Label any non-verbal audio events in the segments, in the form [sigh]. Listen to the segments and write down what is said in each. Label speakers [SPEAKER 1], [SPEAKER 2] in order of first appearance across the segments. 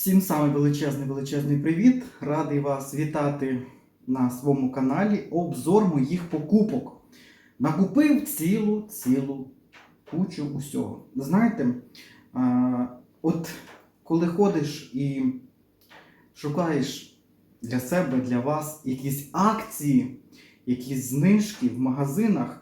[SPEAKER 1] Всім саме величезний величезний привіт! Радий вас вітати на своєму каналі. Обзор моїх покупок. Накупив цілу цілу кучу усього. Знаєте, от коли ходиш і шукаєш для себе, для вас якісь акції, якісь знижки в магазинах.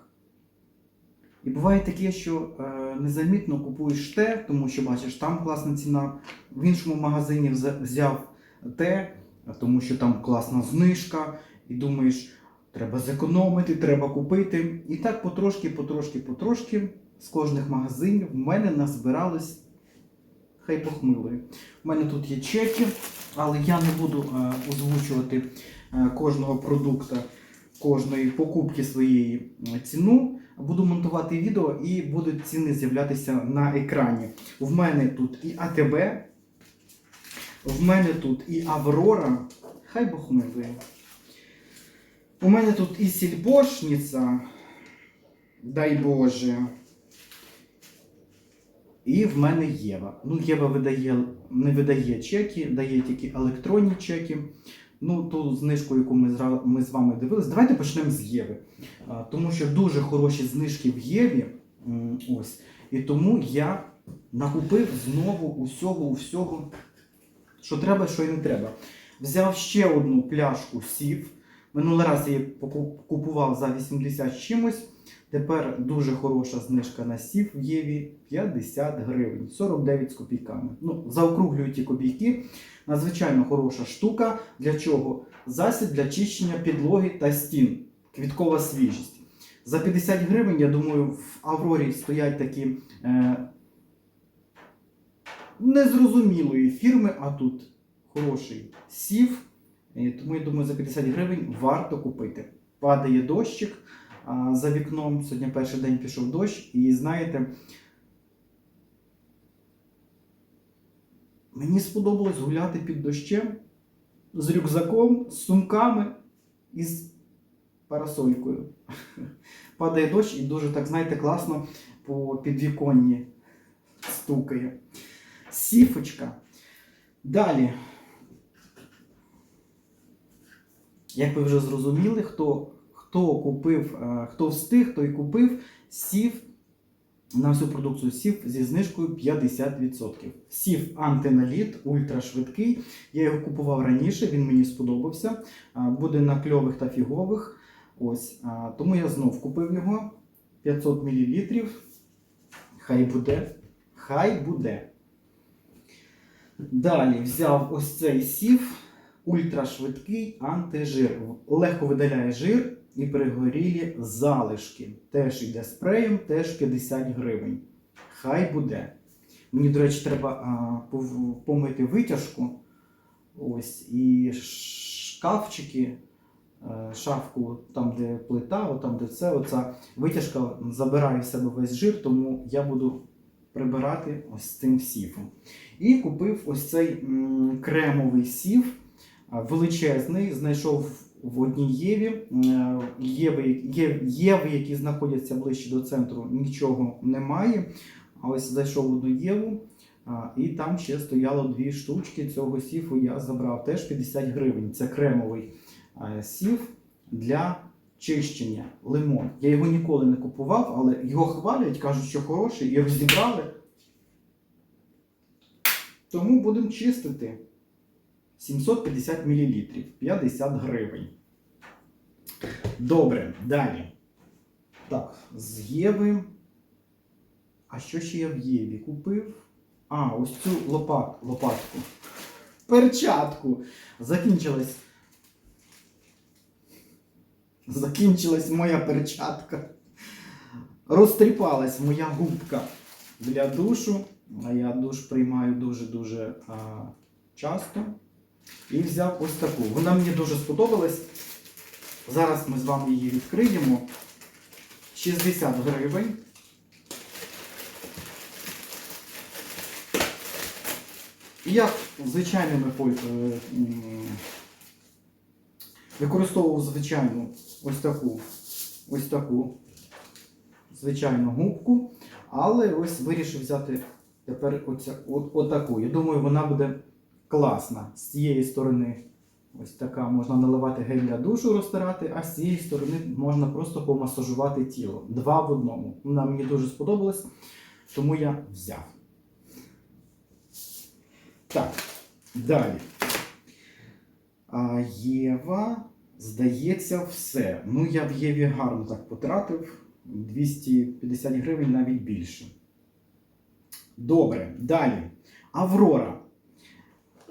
[SPEAKER 1] І буває таке, що е, незамітно купуєш те, тому що бачиш, там класна ціна, в іншому магазині взяв те, тому що там класна знижка, і думаєш, треба зекономити, треба купити. І так потрошки, потрошки, потрошки з кожних магазинів в мене назбиралось хай похмилої. У мене тут є чеки, але я не буду е, озвучувати е, кожного продукту, кожної покупки своєї е, ціну. Буду монтувати відео і будуть ціни з'являтися на екрані. В мене тут і АТБ, в мене тут і Аврора. Хай Бог милує. У мене тут і сільбошниця, дай Боже. І в мене Єва. Ну, Єва видає, не видає чеки, дає тільки електронні чеки. Ну, ту знижку, яку ми, зра- ми з вами дивились, давайте почнемо з Єви. Тому що дуже хороші знижки в Єві. Ось. І тому я накупив знову усього, усього, що треба, що і не треба. Взяв ще одну пляшку сів. Минулий раз я її купував за 80 з чимось. Тепер дуже хороша знижка на сів в Єві 50 гривень, 49 з копійками. Ну, заокруглюю ті копійки. Надзвичайно хороша штука. Для чого? Засіб для чищення підлоги та стін. Квіткова свіжість. За 50 гривень, я думаю, в Аврорі стоять такі е, незрозумілої фірми, а тут хороший сів. Тому я думаю, за 50 гривень варто купити. Падає дощик за вікном. Сьогодні перший день пішов дощ, і знаєте, мені сподобалось гуляти під дощем з рюкзаком, з сумками і з парасолькою. [laughs] Падає дощ і дуже так, знаєте, класно по підвіконні стукає. Сіфочка. Далі. Як ви вже зрозуміли, хто, хто купив, е, хто встиг, той купив сів на всю продукцію сів зі знижкою 50%. Сів антиналіт, ультрашвидкий. Я його купував раніше, він мені сподобався. Буде на кльових та фігових. Ось. Тому я знов купив його 500 мл. Хай буде. Хай буде. Далі взяв ось цей сів, ультрашвидкий антижир. Легко видаляє жир і перегорілі залишки. Теж йде спреєм, теж 50 гривень. Хай буде. Мені, до речі, треба а, помити витяжку. Ось, і шкафчики, е, шафку, там, де плита, там, де це, оця витяжка забирає в себе весь жир, тому я буду прибирати ось цим сіфом. І купив ось цей м, кремовий сів, величезний, знайшов в одній Єві. Е, Єви, Єви, які знаходяться ближче до центру, нічого немає. А ось зайшов одну Єву, і там ще стояло дві штучки цього сіфу. Я забрав теж 50 гривень. Це кремовий сіф для чищення лимон. Я його ніколи не купував, але його хвалять, кажуть, що хороший, і розібрали. Тому будемо чистити 750 мл, 50 гривень. Добре, далі. Так, з Єви. А що ще я в Єві купив? А, ось цю лопат, лопатку. Перчатку. Закінчилась. Закінчилась моя перчатка. Розтріпалась моя губка для душу. А я душ приймаю дуже-дуже часто. І взяв ось таку. Вона мені дуже сподобалась. Зараз ми з вами її відкриємо. 60 гривень. І я звичайними е, використовував звичайну ось таку, ось таку звичайну губку, але ось вирішив взяти тепер оця, от, отаку. Я думаю, вона буде класна. З цієї сторони ось така можна наливати гель для душу, розтирати, а з цієї сторони можна просто помасажувати тіло. Два в одному. Вона мені дуже сподобалась, тому я взяв. Так, далі. А Єва, здається, все. Ну, я в Єві гарно так потратив. 250 гривень навіть більше. Добре, далі. Аврора.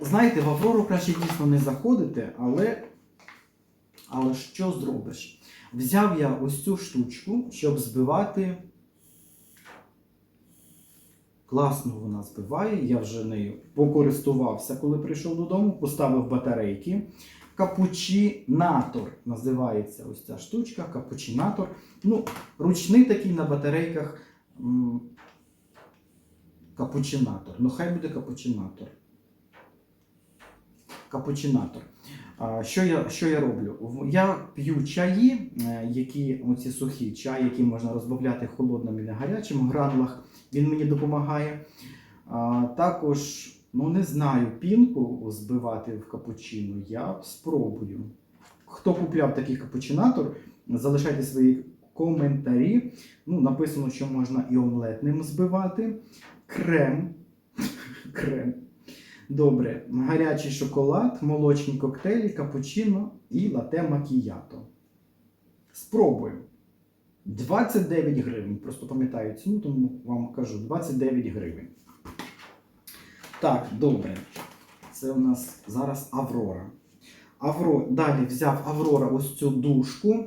[SPEAKER 1] Знаєте, в Аврору краще дійсно не заходити, але, але що зробиш? Взяв я ось цю штучку, щоб збивати. Класно вона збиває, я вже нею покористувався, коли прийшов додому, поставив батарейки. Капучинатор називається ось ця штучка, капучинатор. Ну, ручний такий на батарейках. Капучинатор. Ну, хай буде капучинатор. Капучинатор. Що я, що я роблю? Я п'ю чаї, е, які оці сухі чаї, які можна розбавляти холодним і не гарячим гранулах. Він мені допомагає. Також, ну не знаю, пінку збивати в капучино. Я спробую. Хто купляв такий капучинатор, залишайте свої коментарі. Ну, написано, що можна і омлет ним збивати. Крем. [laughs] Крем. Добре. Гарячий шоколад, молочні коктейлі, капучино і лате макіято. Спробую. 29 гривень. Просто пам'ятаю ціну, тому вам кажу 29 гривень. Так, добре. Це у нас зараз Аврора. Авро... Далі взяв Аврора ось цю дужку.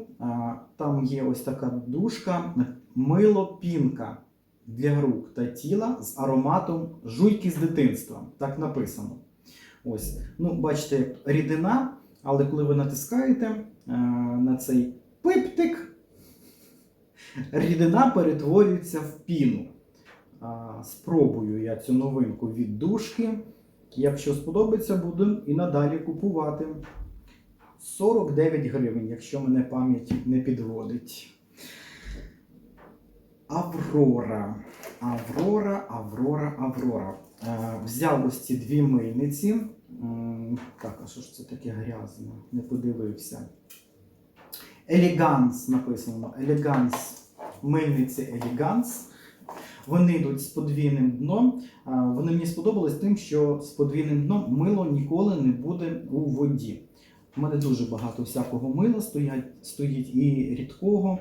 [SPEAKER 1] Там є ось така дужка, мило пінка для рук та тіла з ароматом жуйки з дитинства. Так написано. Ось. Ну, бачите, рідина, але коли ви натискаєте а, на цей пиптик, рідина перетворюється в піну. А, Спробую я цю новинку від дужки. Якщо сподобається, буду і надалі купувати. 49 гривень, якщо мене пам'ять не підводить. Аврора. Аврора, Аврора, Аврора. Е, взяв ось ці дві мильниці. Так, а що ж це таке грязне? Не подивився. Елеганс написано. Елеганс. Мильниці Елеганс. Вони йдуть з подвійним дном. Вони мені сподобались тим, що з подвійним дном мило ніколи не буде у воді. У мене дуже багато всякого мила стоять, стоїть і рідкого,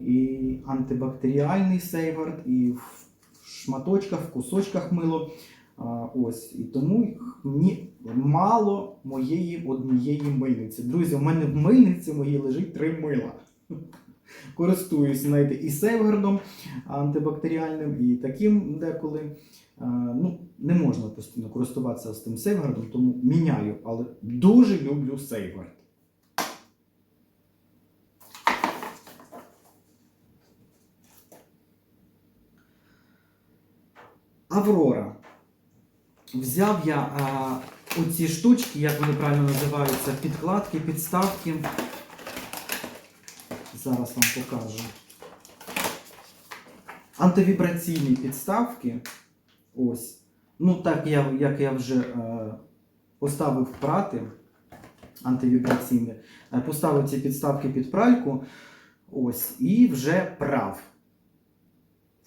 [SPEAKER 1] і антибактеріальний сейвард, і в шматочках, в кусочках мило. А, Ось і тому мені мало моєї однієї мильниці. Друзі, у мене в мильниці моїй лежить три мила. [laughs] Користуюсь знаєте, і сейвгардом антибактеріальним, і таким деколи. А, Ну, не можна постійно користуватися з тим сейвгардом, тому міняю, але дуже люблю сейвгард. Аврора. Взяв я а, оці штучки, як вони правильно називаються, підкладки, підставки. Зараз вам покажу. Антивібраційні підставки. Ось. Ну, так я, як я вже е, поставив прати антивібраційні, е, поставив ці підставки під пральку. Ось, і вже прав.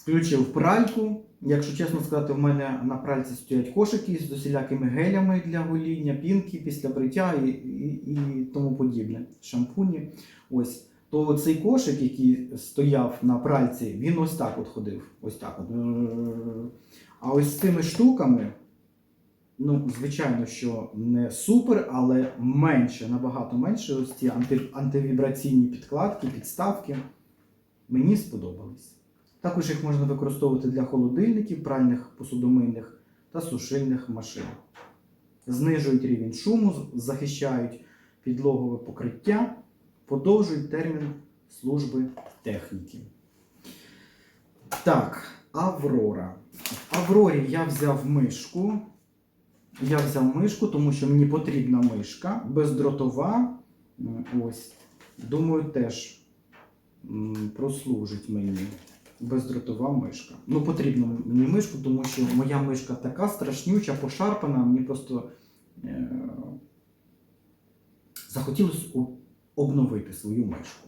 [SPEAKER 1] Включив пральку. Якщо чесно сказати, в мене на пральці стоять кошики з усілякими гелями для гоління, пінки після бриття і, і, і тому подібне. Шампуні. Ось. То цей кошик, який стояв на пральці, він ось так от ходив. Ось так от. А ось з цими штуками, ну, звичайно, що не супер, але менше, набагато менше. Ось ці анти, антивібраційні підкладки, підставки. Мені сподобались. Також їх можна використовувати для холодильників, пральних посудомийних та сушильних машин. Знижують рівень шуму, захищають підлогове покриття, подовжують термін служби техніки. Так, Аврора. В Аврорі я взяв мишку. Я взяв мишку, тому що мені потрібна мишка, бездротова. Ось. Думаю, теж прослужить мені бездротова мишка. Ну, потрібно мені мишку, тому що моя мишка така страшнюча, пошарпана, мені просто е, захотілося обновити свою мишку.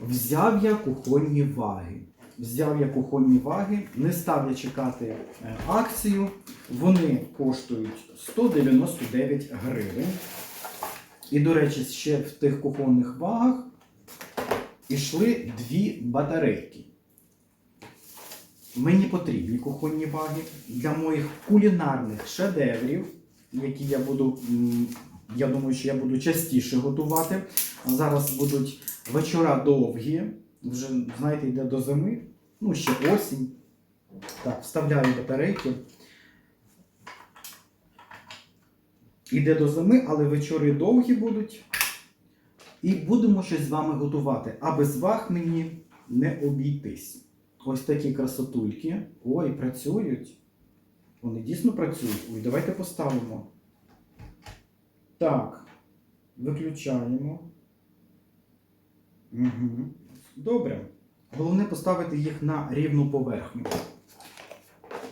[SPEAKER 1] Взяв я кухонні ваги. Взяв я кухонні ваги, не став я чекати е, акцію. Вони коштують 199 гривень. І, до речі, ще в тих кухонних вагах ішли дві батарейки. Мені потрібні кухонні ваги для моїх кулінарних шедеврів, які я буду, я думаю, що я буду частіше готувати. Зараз будуть вечора довгі, вже, знаєте, йде до зими, ну ще осінь. Так, вставляю батарейки. Іде до зими, але вечори довгі будуть. І будемо щось з вами готувати. А без ваг мені не обійтись. Ось такі красотульки. Ой, працюють. Вони дійсно працюють. Ой, давайте поставимо. Так. Виключаємо. Угу. Добре. Головне поставити їх на рівну поверхню.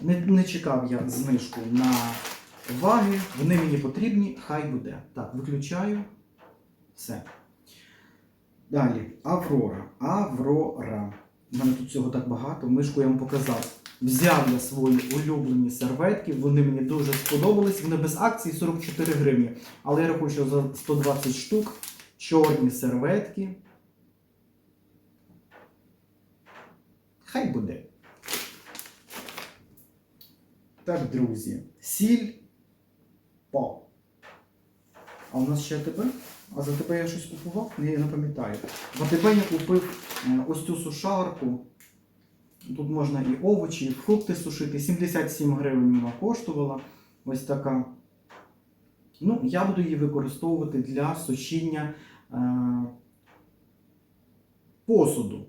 [SPEAKER 1] Не, не чекав я знижку на ваги. Вони мені потрібні, хай буде. Так, виключаю. Все. Далі. Аврора. Аврора. У мене тут цього так багато. Мишку я вам показав. Взяв я свої улюблені серветки, вони мені дуже сподобались. Вони без акції 44 гривні. Але я рахую, що за 120 штук чорні серветки. Хай буде. Так, друзі. Сіль по. А у нас ще АТБ? А за АТБ я щось купував? Я не пам'ятаю. В АТБ я купив е, ось цю сушарку. Тут можна і овочі, і фрукти сушити. 77 гривень вона коштувала. Ось така. Ну, я буду її використовувати для сушіння е, посуду.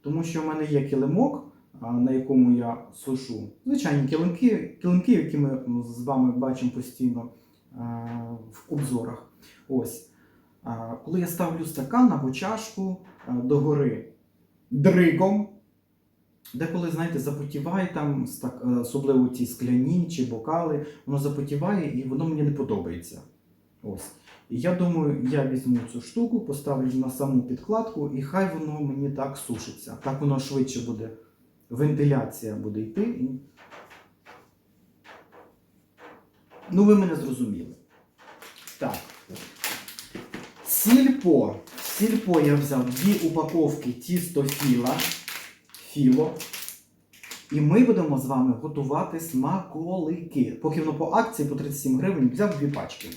[SPEAKER 1] Тому що в мене є килимок, на якому я сушу. Звичайні килимки, килимки, які ми з вами бачимо постійно е, в обзорах. Ось. Коли я ставлю стакан або чашку е, догори дригом, деколи, знаєте, запотіває там, е, особливо ті скляні чи бокали, воно запотіває і воно мені не подобається. Ось. І я думаю, я візьму цю штуку, поставлю на саму підкладку, і хай воно мені так сушиться. Так воно швидше буде. Вентиляція буде йти. Ну, ви мене зрозуміли. Так. Сільпо. Сільпо я взяв дві упаковки тісто філа. Філо. І ми будемо з вами готувати смаколики. Поки воно по акції по 37 гривень взяв дві пачки.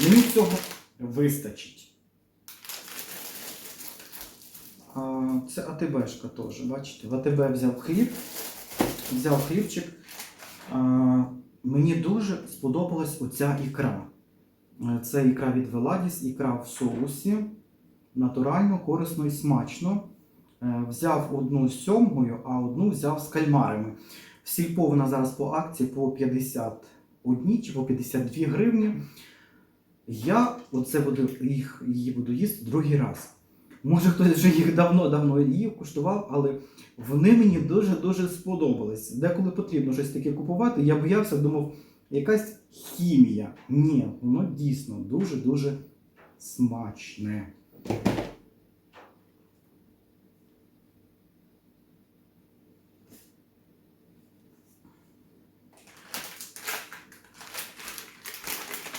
[SPEAKER 1] Мені цього вистачить. Це АТБшка теж, бачите? В АТБ взяв хліб, взяв хлібчик. Мені дуже сподобалась оця ікра. Е, Це ікра від Веладіс, ікра в соусі. Натурально, корисно і смачно. Е, Взяв одну з сьомгою, а одну взяв з кальмарами. В Сільпо вона зараз по акції по 51 чи по 52 гривні. Я оце буду їх, її буду їсти другий раз. Може хтось вже їх давно-давно їв, куштував, але вони мені дуже-дуже сподобались. Деколи потрібно щось таке купувати. Я боявся, думав, якась хімія. Ні, воно дійсно дуже-дуже смачне.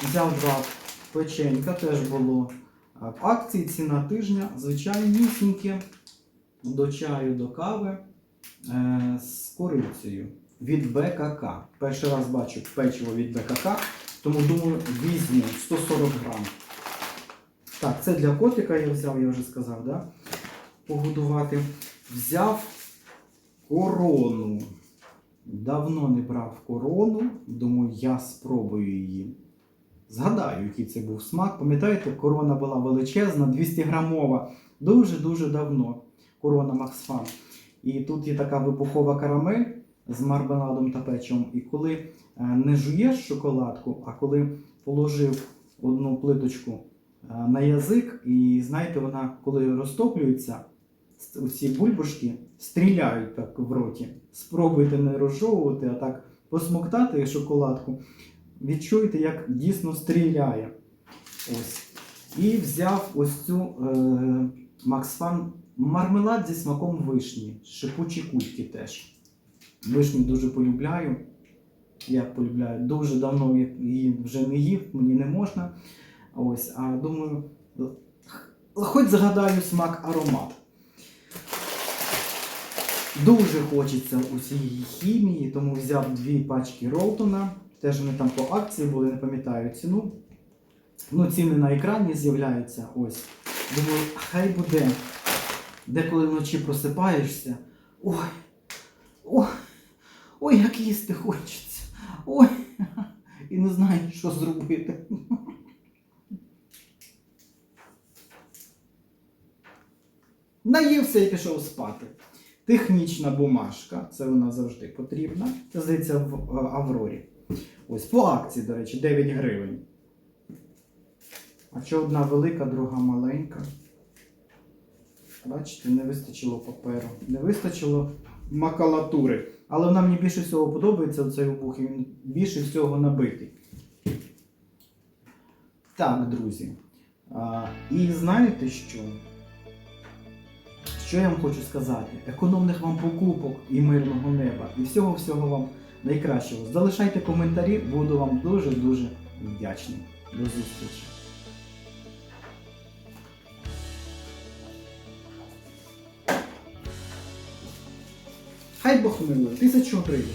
[SPEAKER 1] Взяв два печенька, теж було в акції. Ціна тижня, звичайнісіньке, до чаю, до кави е, з корицею від БКК. Перший раз бачу печиво від БКК, тому думаю, візьму 140 грам. Так, це для котика я взяв, я вже сказав, да? погодувати. Взяв корону. Давно не брав корону, думаю, я спробую її. Згадаю, який це був смак. Пам'ятаєте, корона була величезна, 200 грамова. Дуже-дуже давно. Корона Максфан. І тут є така вибухова карамель з мармеладом та печивом. І коли е, не жуєш шоколадку, а коли положив одну плиточку е, на язик, і знаєте, вона коли розтоплюється, ці бульбашки стріляють так в роті. Спробуйте не розжовувати, а так посмоктати шоколадку. відчуєте, як дійсно стріляє. Ось. І взяв ось цю е, Максфан мармелад зі смаком вишні, шипучі кульки теж. Вишню дуже полюбляю. Як полюбляю, дуже давно її вже не їв, мені не можна. Ось, а думаю, хоч згадаю смак аромат. Дуже хочеться у цієї хімії, тому взяв дві пачки Ролтона. Теж вони там по акції були, не пам'ятаю ціну. Ну, ціни на екрані з'являються. Ось. Думаю, хай буде. Деколи вночі просипаєшся. Ой, ой, ой, як їсти хочеться. Ой. І не знаєш, що зробити. Наївся і пішов спати. Технічна бумажка, це вона завжди потрібна. Це здається в е, Аврорі. Ось по акції, до речі, 9 гривень. А що одна велика, друга маленька. Бачите, не вистачило паперу, не вистачило макалатури. Але вона мені більше всього подобається оцей обух, і він більше всього набитий. Так, друзі. А, і знаєте що? Що я вам хочу сказати? Економних вам покупок і мирного неба. І всього-всього вам найкращого. Залишайте коментарі, буду вам дуже-дуже вдячний. До зустрічі! Хай Бог милує, тисячу гривень.